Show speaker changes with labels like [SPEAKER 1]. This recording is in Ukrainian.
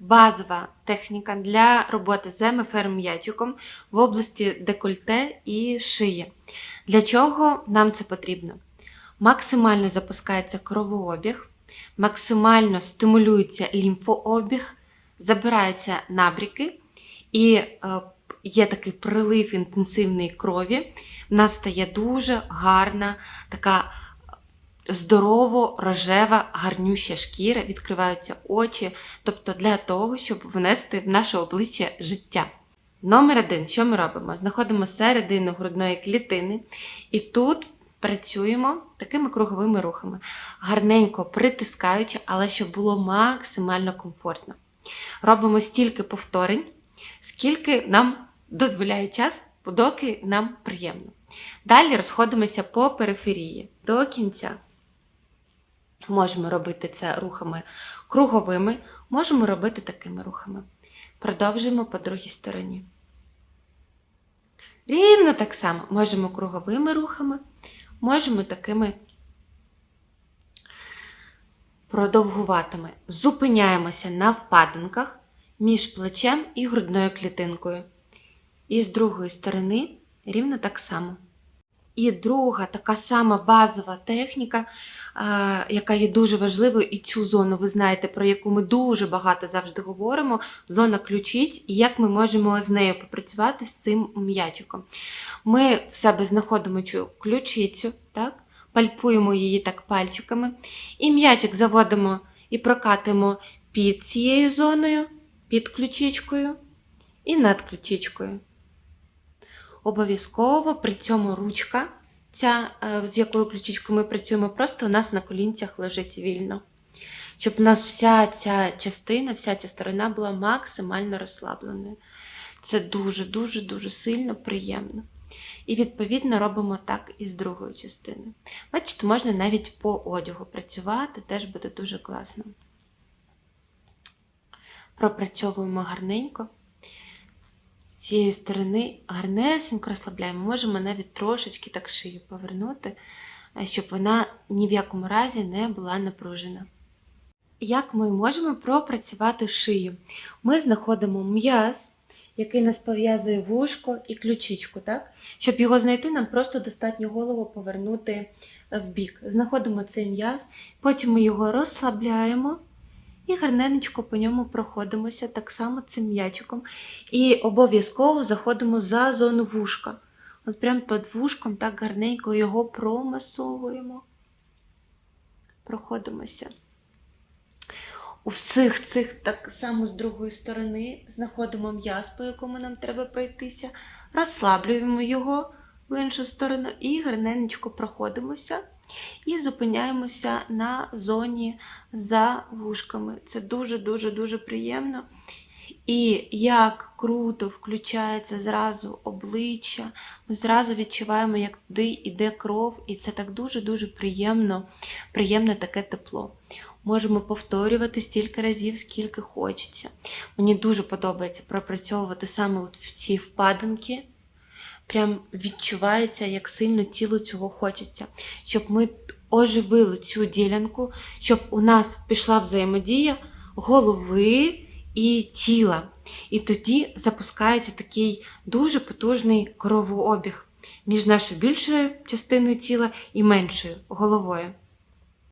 [SPEAKER 1] базова техніка для роботи з МФР м'ячиком в області декольте і шиї. Для чого нам це потрібно? Максимально запускається кровообіг, максимально стимулюється лімфообіг, забираються набріки і е, є такий прилив інтенсивної крові. В нас стає дуже гарна, така здорово, рожева, гарнюща шкіра, відкриваються очі, тобто для того, щоб внести в наше обличчя життя. Номер один, що ми робимо? Знаходимо середину грудної клітини, і тут працюємо такими круговими рухами, гарненько притискаючи, але щоб було максимально комфортно. Робимо стільки повторень, скільки нам дозволяє час, доки нам приємно. Далі розходимося по периферії до кінця. Можемо робити це рухами круговими, можемо робити такими рухами. Продовжуємо по другій стороні. Рівно так само можемо круговими рухами, можемо такими продовгуватими. Зупиняємося на впадинках між плечем і грудною клітинкою. І з другої сторони рівно так само. І друга така сама базова техніка, яка є дуже важливою, і цю зону ви знаєте, про яку ми дуже багато завжди говоримо. Зона ключиць, і як ми можемо з нею попрацювати з цим м'ячиком. Ми в себе знаходимо цю ключицю, так? пальпуємо її так пальчиками, і м'ячик заводимо і прокатимо під цією зоною, під ключичкою і над ключичкою. Обов'язково при цьому ручка, ця, е, з якою ключичкою ми працюємо, просто у нас на колінцях лежить вільно. Щоб у нас вся ця частина, вся ця сторона була максимально розслабленою. Це дуже-дуже-дуже сильно приємно. І, відповідно, робимо так і з другою частиною. Бачите, можна навіть по одягу працювати, теж буде дуже класно. Пропрацьовуємо гарненько цієї сторони гарнесенько розслабляємо. Можемо навіть трошечки так шию повернути, е, щоб вона ні в якому разі не була напружена. Як ми можемо пропрацювати шию? Ми знаходимо м'яз, який нас пов'язує вушко і ключичку. Так? Щоб його знайти, нам просто достатньо голову повернути в бік. Знаходимо цей м'яз, потім ми його розслабляємо. І гарненечко по ньому проходимося так само цим м'ячиком. І обов'язково заходимо за зону вушка. От прямо під вушком так гарненько його промасовуємо. Проходимося. У всіх цих так само з другої сторони знаходимо м'яз, по якому нам треба пройтися, розслаблюємо його в іншу сторону і гарненечко проходимося. І зупиняємося на зоні за вушками. Це дуже-дуже-дуже приємно. І як круто включається зразу обличчя, ми зразу відчуваємо, як туди йде кров, і це так дуже-дуже приємно, приємне таке тепло. Можемо повторювати стільки разів, скільки хочеться. Мені дуже подобається пропрацьовувати саме в ці впадинки прям відчувається, як сильно тіло цього хочеться, щоб ми оживили цю ділянку, щоб у нас пішла взаємодія голови і тіла. І тоді запускається такий дуже потужний кровообіг між нашою більшою частиною тіла і меншою головою.